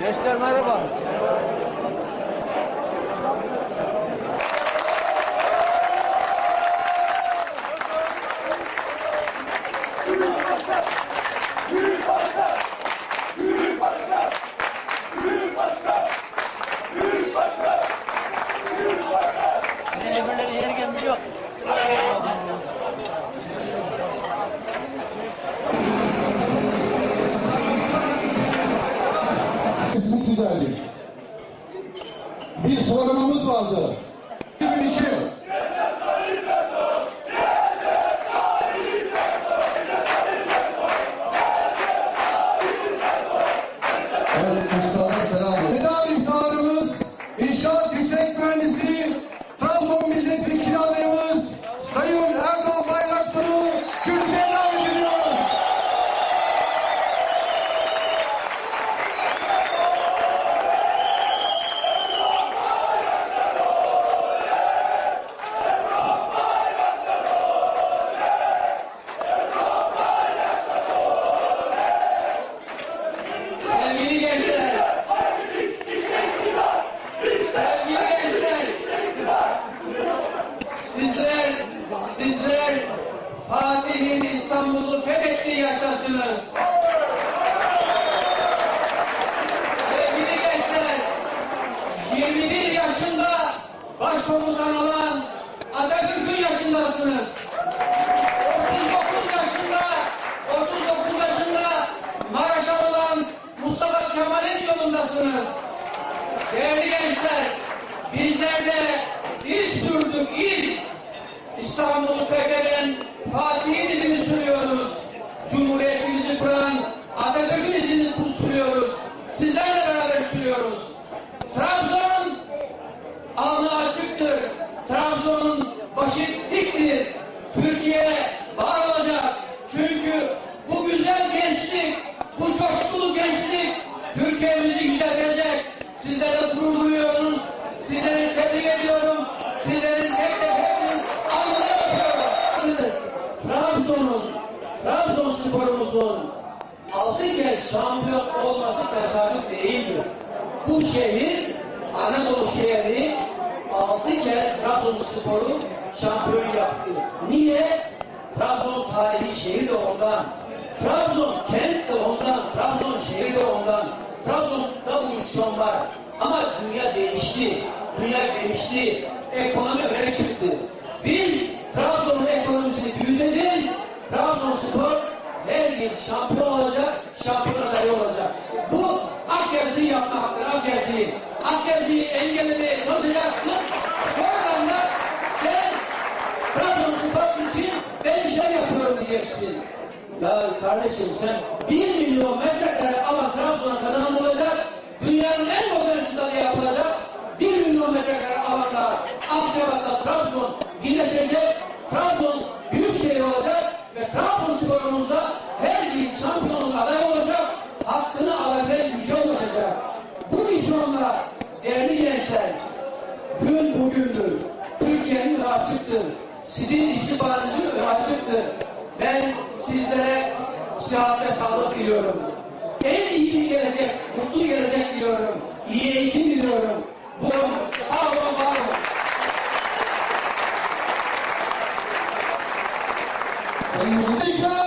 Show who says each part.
Speaker 1: Gençler merhaba. Vardı. 2002. Evet, Mustafa'ya selam. Veda iftarımız, İnşaat
Speaker 2: İstanbul'u fethettiği yaşasınız. Sevgili gençler, 21 yaşında başkomutan olan Atatürk'ün yaşındasınız. 39 yaşında, 39 yaşında Maraş'a olan Mustafa Kemal'in yolundasınız. Değerli gençler, bizler de iz sürdük, iz. Sürüyoruz. Trabzon alnı açıktır. Trabzon'un başı diktir. Türkiye var olacak. Çünkü bu güzel gençlik, bu coşkulu gençlik Türkiye'mizi yüceltecek. Sizlere gurur duyuyoruz. Sizleri tebrik ediyorum. Sizlerin tek tek hepiniz alnını öpüyorum. Trabzon'un, Trabzonspor'umuzun altı kez şampiyon olması tesadüf değildir. Bu şehir Anadolu şehri altı kez Trabzonspor'u şampiyon yaptı. Niye? Trabzon tarihi şehir de ondan. Trabzon kent de ondan. Trabzon şehir de ondan. Trabzon'da bu misyon var. Ama dünya değişti. Dünya değişti. Ekonomi öne çıktı. Biz Trabzon'un ekonomisini büyüteceğiz. Trabzonspor her yıl şampiyon olacak, şampiyon adayı olacak. Bu Akyazı'yı yapma hakkı, Akyazı'yı. Akyazı'yı engellemeye çalışacaksın. Sonradan da sen Trabzonspor için ben işler yapıyorum diyeceksin. Ya kardeşim sen 1 milyon metrekare misyonla değerli gençler, gün bugündür. Türkiye'nin açıktır. Sizin istihbaratınızın önü açıktır. Ben sizlere sıhhat ve sağlık diliyorum. En iyi bir gelecek, mutlu gelecek diliyorum. İyi eğitim diliyorum. Bu sağ olun, var olun.
Speaker 1: Sayın. İkram!